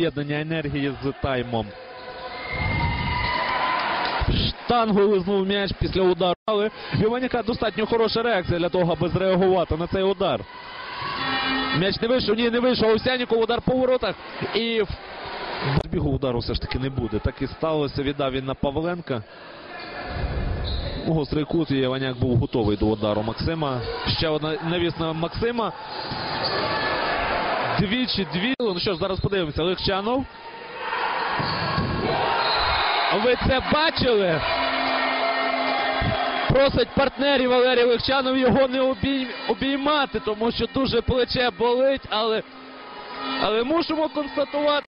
об'єднання енергії з таймом. Штангу лизнув м'яч після удару. Але в достатньо хороша реакція для того, аби зреагувати на цей удар. М'яч не вийшов, ні, не вийшов. Овсяніков удар по воротах. І збігу удару все ж таки не буде. Так і сталося. Віддав він на Павленка. Гострий кут і Іваняк був готовий до удару Максима. Ще одна навіс на Максима. Двічі, дві. Ну що ж, зараз подивимося. Легчанов. Ви це бачили? Просить партнерів Валерій Легчанов його не обій... обіймати, тому що дуже плече болить, але, але мусимо констатувати.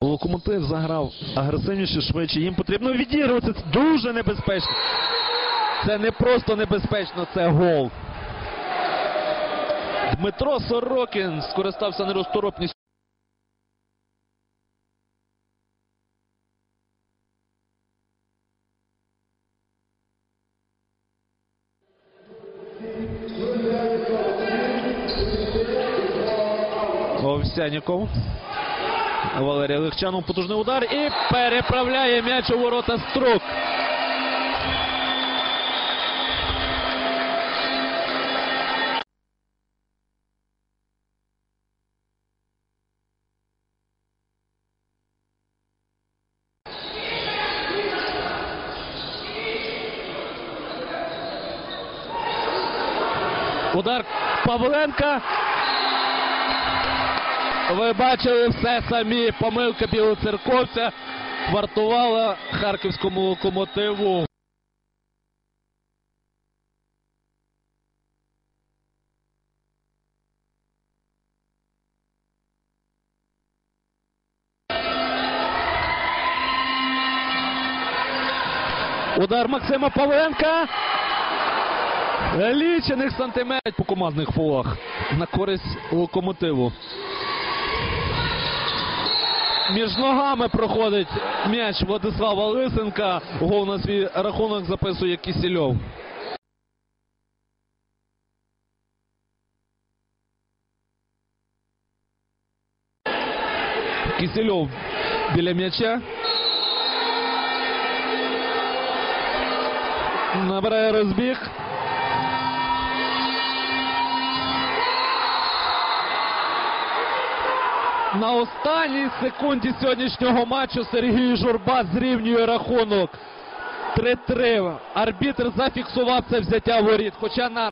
Локомотив заграв агресивніше, швидше. Їм потрібно відігрувати. Це дуже небезпечно. Це не просто небезпечно, це гол. Дмитро Сорокін скористався нерозторопністю. Овсяніков. Валерій Легчанов потужний удар і переправляє м'яч у ворота струк. Удар Павленка. Ви бачили все самі. Помилка білоцерковця вартувала харківському локомотиву. Удар Максима Павленка. Лічених сантиметрів по командних фолах на користь локомотиву. Між ногами проходить м'яч Владислава Лисенка. Гол на свій рахунок записує Кісільов. Кісельов біля м'яча. Набирає розбіг. На останній секунді сьогоднішнього матчу Сергій Журба зрівнює рахунок. 3-3. Арбітр зафіксував це взяття воріт. Хоча на